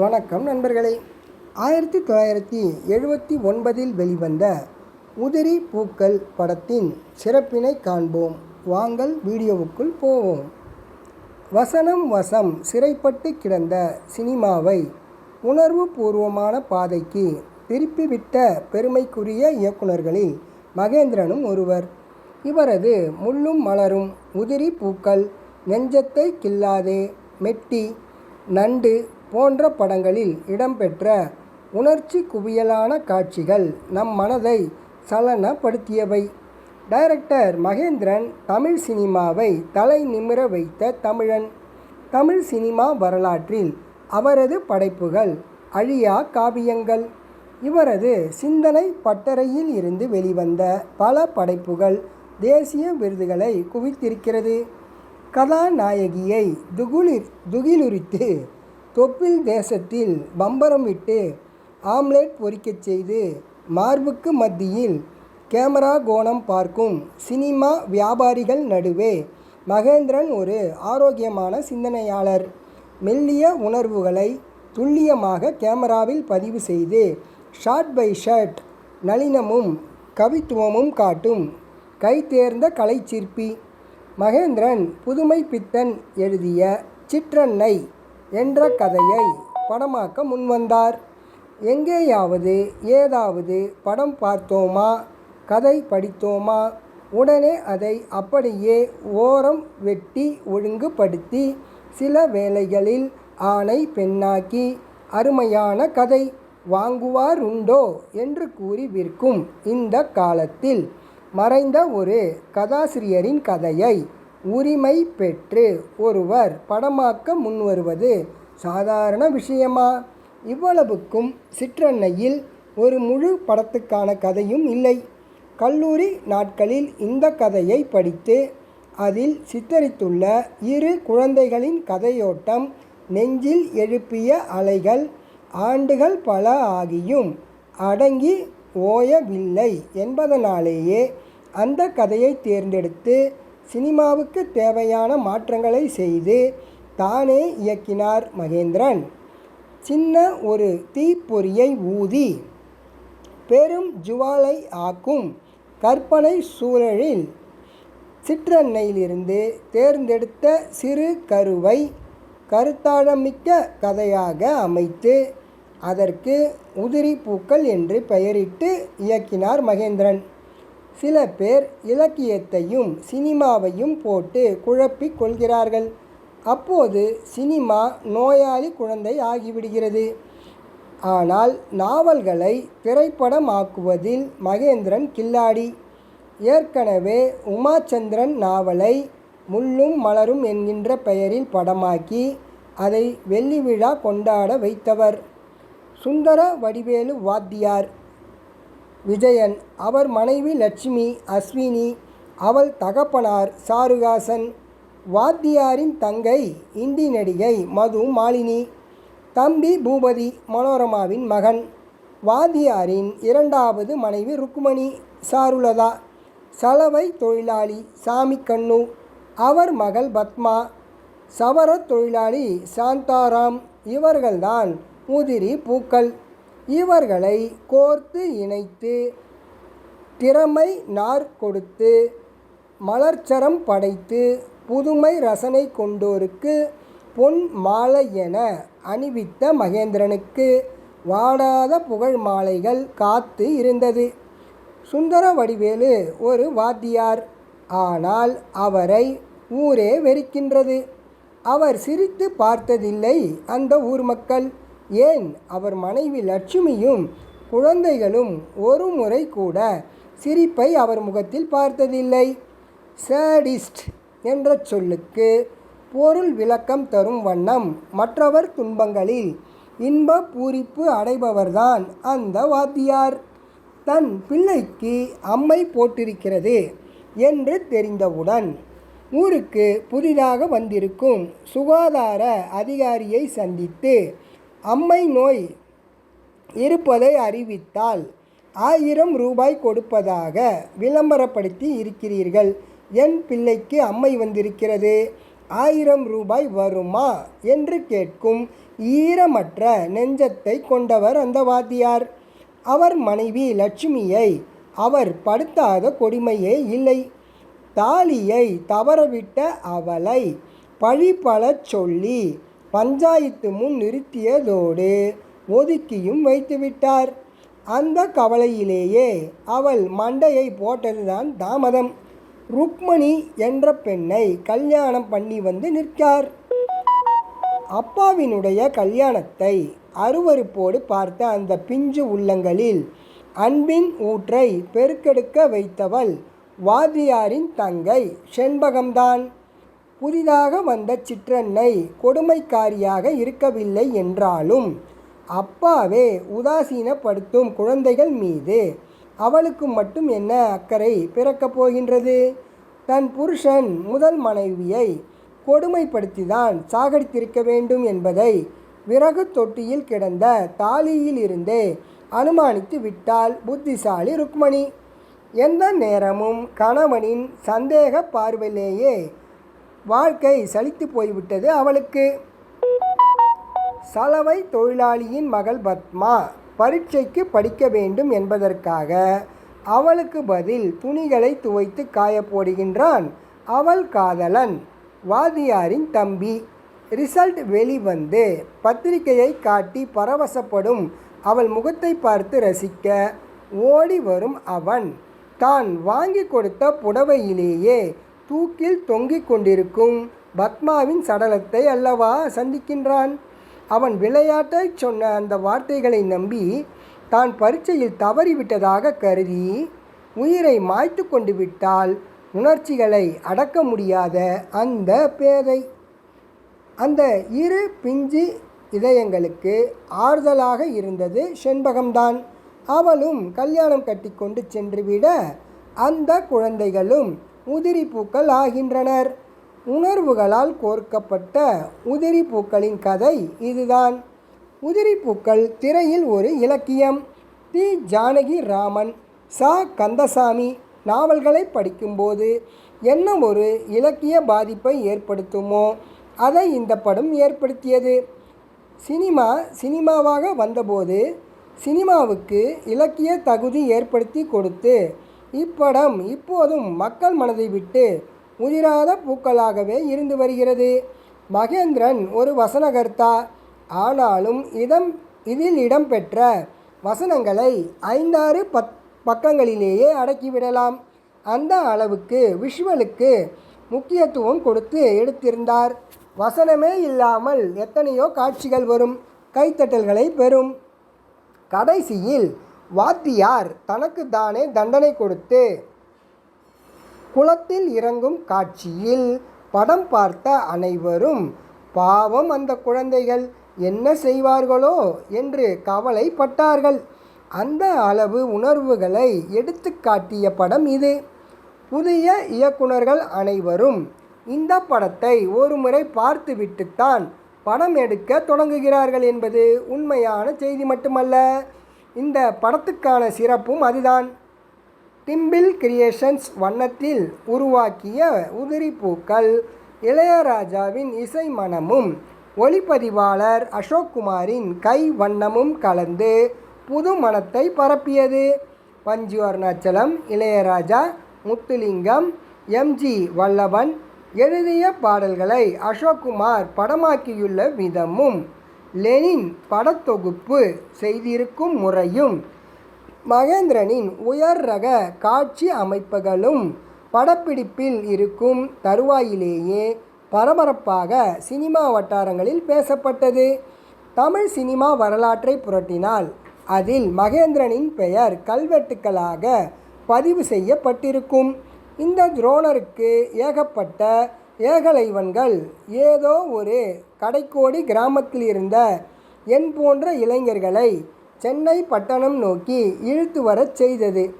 வணக்கம் நண்பர்களே. ஆயிரத்தி தொள்ளாயிரத்தி எழுபத்தி ஒன்பதில் வெளிவந்த உதிரி பூக்கள் படத்தின் சிறப்பினை காண்போம். வாங்கள் வீடியோவுக்குள் போவோம். வசனம் வசம் சிறைப்பட்டு கிடந்த சினிமாவை உணர்வுபூர்வமான பாதைக்கு திருப்பிவிட்ட பெருமைக்குரிய இயக்குனர்களில் மகேந்திரனும் ஒருவர். இவரது முள்ளும் மலரும் உதிரி பூக்கள் நெஞ்சத்தை கில்லாதே மெட்டி நண்டு போன்ற படங்களில் இடம்பெற்ற உணர்ச்சி குவியலான காட்சிகள் நம் மனதை சலனப்படுத்தியவை. டைரக்டர் மகேந்திரன் தமிழ் சினிமாவை தலை நிமிர வைத்த தமிழன். தமிழ் சினிமா வரலாற்றில் அவரது படைப்புகள் அழியா காவியங்கள். இவரது சிந்தனை பட்டறையில் இருந்து வெளிவந்த பல படைப்புகள் தேசிய விருதுகளை குவித்திருக்கிறது. கதாநாயகியை துகுளிர் துகிலுரித்து தொப்பில் தேசத்தில் பம்பரம் விட்டு ஆம்லேட் பொறிக்கச் செய்து மார்புக்கு மத்தியில் கேமரா கோணம் பார்க்கும் சினிமா வியாபாரிகள் நடுவே மகேந்திரன் ஒரு ஆரோக்கியமான சிந்தனையாளர். மெல்லிய உணர்வுகளை துல்லியமாக கேமராவில் பதிவு செய்து ஷாட் பை ஷர்ட் நளினமும் கவித்துவமும் காட்டும் கைதேர்ந்த கலைச்சிற்பி. மகேந்திரன் புதுமை பித்தன் எழுதிய சிற்றன்னை என்ற கதையை படமாக்க முன்வந்தார். எங்கேயாவது ஏதாவது படம் பார்த்தோமா? கதை படித்தோமா? உடனே அதை அப்படியே ஓரம் வெட்டி ஒழுங்குபடுத்தி சில வேளைகளில் ஆணை பெண்ணாக்கி அருமையான கதை வாங்குவாருண்டோ? என்று கூறி விற்கும் இந்த காலத்தில் மறைந்த ஒரு கதாசிரியரின் கதையை உரிமை பெற்று ஒருவர் படமாக்க முன்வருவது சாதாரண விஷயமா? இவ்வளவுக்கும் சிற்றன்னையில் ஒரு முழு படத்துக்கான கதையும் இல்லை. கல்லூரி நாட்களில் இந்த கதையை படித்து அதில் சித்தரித்துள்ள இரு குழந்தைகளின் கதையோட்டம் நெஞ்சில் எழுப்பிய அலைகள் ஆண்டுகள் பல ஆகியும் அடங்கி ஓயவில்லை என்பதனாலேயே அந்த கதையை தேர்ந்தெடுத்து சினிமாவுக்கு தேவையான மாற்றங்களை செய்து தானே இயக்கினார் மகேந்திரன். சின்ன ஒரு தீப்பொறியை ஊதி பெரும் ஜுவாலை ஆக்கும் கற்பனை சூழலில் சிற்றன்னையிலிருந்து தேர்ந்தெடுத்த சிறு கருவை கருத்தாழமிக்க கதையாக அமைத்து அதற்கு உதிரி பூக்கள் என்று பெயரிட்டு இயக்கினார் மகேந்திரன். சில பேர் இலக்கியத்தையும் சினிமாவையும் போட்டு குழப்பிக் கொள்கிறார்கள். அப்போது சினிமா நோயாளி குழந்தை ஆகிவிடுகிறது. ஆனால் நாவல்களை திரைப்படமாக்குவதில் மகேந்திரன் கில்லாடி. ஏற்கனவே உமாச்சந்திரன் நாவலை முள்ளும் மலரும் என்கின்ற பெயரில் படமாக்கி அதை வெள்ளி விழா கொண்டாட வைத்தவர். சுந்தர வடிவேலு வாத்தியார். விஜயன் அவர் மனைவி லட்சுமி அஸ்வினி அவள் தகப்பனார் சாருகாசன் வாத்தியாரின் தங்கை இந்தி நடிகை மது மாலினி தம்பி பூபதி மனோரமாவின் மகன் வாத்தியாரின் இரண்டாவது மனைவி ருக்குமணி சாருலதா சலவை தொழிலாளி சாமி கண்ணு அவர் மகள் பத்மா சவர தொழிலாளி சாந்தாராம் இவர்கள்தான் உதிரி பூக்கள். இவர்களை கோர்த்து இணைத்து திறமை நார் கொடுத்து மலர்ச்சரம் படைத்து புதுமை ரசனை கொண்டோருக்கு பொன் மாலை என அணிவித்த மகேந்திரனுக்கு வாடாத புகழ் மாலைகள் காத்து இருந்தது. சுந்தர வடிவேலு ஒரு வாத்தியார். ஆனால் அவரை ஊரே வெறுக்கின்றது. அவர் சிரித்து பார்த்ததில்லை அந்த ஊர் மக்கள். ஏன் அவர் மனைவி லட்சுமியும் குழந்தைகளும் ஒரு முறை கூட சிரிப்பை அவர் முகத்தில் பார்த்ததில்லை? சேடிஸ்ட் என்ற சொல்லுக்கு பொருள் விளக்கம் தரும் வண்ணம் மற்றவர் துன்பங்களில் இன்ப பூரிப்பு அடைபவர்தான் அந்த வாத்தியார். தன் பிள்ளைக்கு அம்மை போட்டிருக்கிறது என்று தெரிந்தவுடன் ஊருக்கு புதிதாக வந்திருக்கும் சுகாதார அதிகாரியை சந்தித்து அம்மை நோய் இருப்பதை அறிவித்தால் ஆயிரம் ரூபாய் கொடுப்பதாக விளம்பரப்படுத்தி இருக்கிறீர்கள். என் பிள்ளைக்கு அம்மை வந்திருக்கிறது. ஆயிரம் ரூபாய் வருமா என்று கேட்கும் ஈரமற்ற நெஞ்சத்தை கொண்டவர் அந்த வாத்தியார். அவர் மனைவி லட்சுமியை அவர் படுத்தாத கொடுமையே இல்லை. தாலியை தவறவிட்ட அவளை பழிபலச் சொல்லி பஞ்சாயத்து முன் நிறுத்தியதோடு ஒதுக்கியும் வைத்துவிட்டார். அந்த கவலையிலேயே அவள் மண்டையை போட்டதுதான் தாமதம். ருக்மணி என்ற பெண்ணை கல்யாணம் பண்ணி வந்து நிற்கார் அப்பாவினுடைய கல்யாணத்தை அருவருப்போடு பார்த்த அந்த பிஞ்சு உள்ளங்களில் அன்பின் ஊற்றை பெருக்கெடுக்க வைத்தவள் வாதியாரின் தங்கை செண்பகம்தான். புதிதாக வந்த சிற்றன்னை கொடுமைக்காரியாக இருக்கவில்லை என்றாலும் அப்பாவே உதாசீனப்படுத்தும் குழந்தைகள் மீது அவளுக்கு மட்டும் என்ன அக்கறை பிறக்கப் போகின்றது? தன் புருஷன் முதல் மனைவியை கொடுமைப்படுத்திதான் சாகடித்திருக்க வேண்டும் என்பதை விறகு தொட்டியில் கிடந்த தாலியில் இருந்தே அனுமானித்து விட்டாள் புத்திசாலி ருக்மணி. எந்த நேரமும் கணவனின் சந்தேக பார்வையிலேயே வாழ்க்கை சலித்து போய்விட்டது அவளுக்கு. சலவை தொழிலாளியின் மகள் பத்மா பரீட்சைக்கு படிக்க வேண்டும் என்பதற்காக அவளுக்கு பதில் துணிகளை துவைத்து காய போடுகின்றான். அவள் காதலன் வாதியாரின் தம்பி. ரிசல்ட் வெளிவந்து பத்திரிகையை காட்டி பரவசப்படும் அவள் முகத்தை பார்த்து ரசிக்க ஓடி வரும் அவன். தான் வாங்கி கொடுத்த புடவையிலேயே தூக்கில் தொங்கிக் கொண்டிருக்கும் பத்மாவின் சடலத்தை அல்லவா சந்திக்கின்றான்? அவன் விளையாட்டை சொன்ன அந்த வார்த்தைகளை நம்பி தான் பரீட்சையில் தவறிவிட்டதாக கருதி உயிரை மாய்த்து கொண்டு விட்டால் உணர்ச்சிகளை அடக்க முடியாத அந்த பேதை. அந்த இரு பிஞ்சு இதயங்களுக்கு ஆறுதலாக இருந்தது செண்பகம்தான். அவளும் கல்யாணம் கட்டி கொண்டு சென்றுவிட அந்த குழந்தைகளும் உதிரி பூக்கள் ஆகின்றனர். உணர்வுகளால் கோர்க்கப்பட்ட உதிரி பூக்களின் கதை இதுதான். உதிரி பூக்கள் திரையில் ஒரு இலக்கியம். தி ஜானகி ராமன் சா. கந்தசாமி நாவல்களை படிக்கும்போது என்ன ஒரு இலக்கிய பாதிப்பை ஏற்படுத்துமோ அதை இந்த படம் ஏற்படுத்தியது. சினிமா சினிமாவாக வந்தபோது சினிமாவுக்கு இலக்கிய தகுதி ஏற்படுத்தி கொடுத்து இப்படம் இப்போதும் மக்கள் மனதை விட்டு உதிராத பூக்களாகவே இருந்து வருகிறது. மகேந்திரன் ஒரு வசனகர்த்தா. ஆனாலும் இதம் இதில் இடம்பெற்ற வசனங்களை ஐந்தாறு பத் பக்கங்களிலேயே அடக்கிவிடலாம். அந்த அளவுக்கு விஷுவலுக்கு முக்கியத்துவம் கொடுத்து எடுத்திருந்தார். வசனமே இல்லாமல் எத்தனையோ காட்சிகள் வரும் கைத்தட்டல்களை பெறும். கடைசியில் வாத்தியார் தனக்கு தானே தண்டனை கொடுத்து குளத்தில் இறங்கும் காட்சியில் படம் பார்த்த அனைவரும் பாவம் அந்த குழந்தைகள் என்ன செய்வார்களோ? என்று கவலைப்பட்டார்கள். அந்த அளவு உணர்வுகளை எடுத்து காட்டிய படம் இது. புதிய இயக்குனர்கள் அனைவரும் இந்த படத்தை ஒரு முறை பார்த்துவிட்டுத்தான் படம் எடுக்க தொடங்குகிறார்கள் என்பது உண்மையான செய்தி மட்டுமல்ல. இந்த படத்துக்கான சிறப்பும் அதுதான். டிம்பிள் கிரியேஷன்ஸ் வண்ணத்தில் உருவாக்கிய உதிரி பூக்கள் இளையராஜாவின் இசை மனமும் ஒளிப்பதிவாளர் அசோக்குமாரின் கை வண்ணமும் கலந்து புது மனத்தை பரப்பியது. பஞ்சு அருணாச்சலம் இளையராஜா முத்துலிங்கம் எம்ஜி வல்லவன் எழுதிய பாடல்களை அசோக்குமார் படமாக்கியுள்ள விதமும் லெனின் படத்தொகுப்பு செய்திருக்கும் முறையும் மகேந்திரனின் உயர் ரக காட்சி அமைப்புகளும் படப்பிடிப்பில் இருக்கும் தருவாயிலேயே பரபரப்பாக சினிமா வட்டாரங்களில் பேசப்பட்டது. தமிழ் சினிமா வரலாற்றை புரட்டினால் அதில் மகேந்திரனின் பெயர் கல்வெட்டுக்களாக பதிவு செய்யப்பட்டிருக்கும். இந்த துரோணருக்கு ஏகப்பட்ட ஏகலைவன்கள். ஏதோ ஒரு கடைக்கோடி கிராமத்தில் இருந்த என் போன்ற இளைஞர்களை சென்னை பட்டணம் நோக்கி இழுத்து வரச் செய்தது.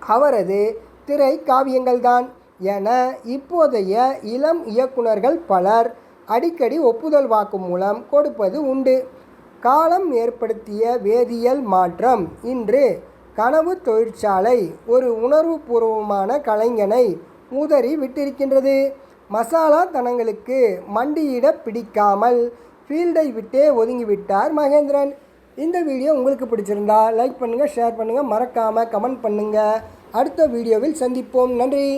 அவரது திரை காவியங்கள்தான் என இப்போதைய இளம் இயக்குனர்கள் பலர் அடிக்கடி ஒப்புதல் வாக்கு மூலம் கொடுப்பது உண்டு. காலம் ஏற்படுத்திய வேதியியல் மாற்றம் இன்று கனவு தொழிற்சாலை ஒரு உணர்வுபூர்வமான கலைஞனை உதறி விட்டிருக்கின்றது. மசாலா தனங்களுக்கு மண்டியிட பிடிக்காமல் ஃபீல்டை விட்டே ஒதுங்கிவிட்டார் மகேந்திரன். இந்த வீடியோ உங்களுக்கு பிடிச்சிருந்தா லைக் பண்ணுங்கள் ஷேர் பண்ணுங்கள் மறக்காமல் கமெண்ட் பண்ணுங்கள் அடுத்த வீடியோவில் சந்திப்போம். நன்றி.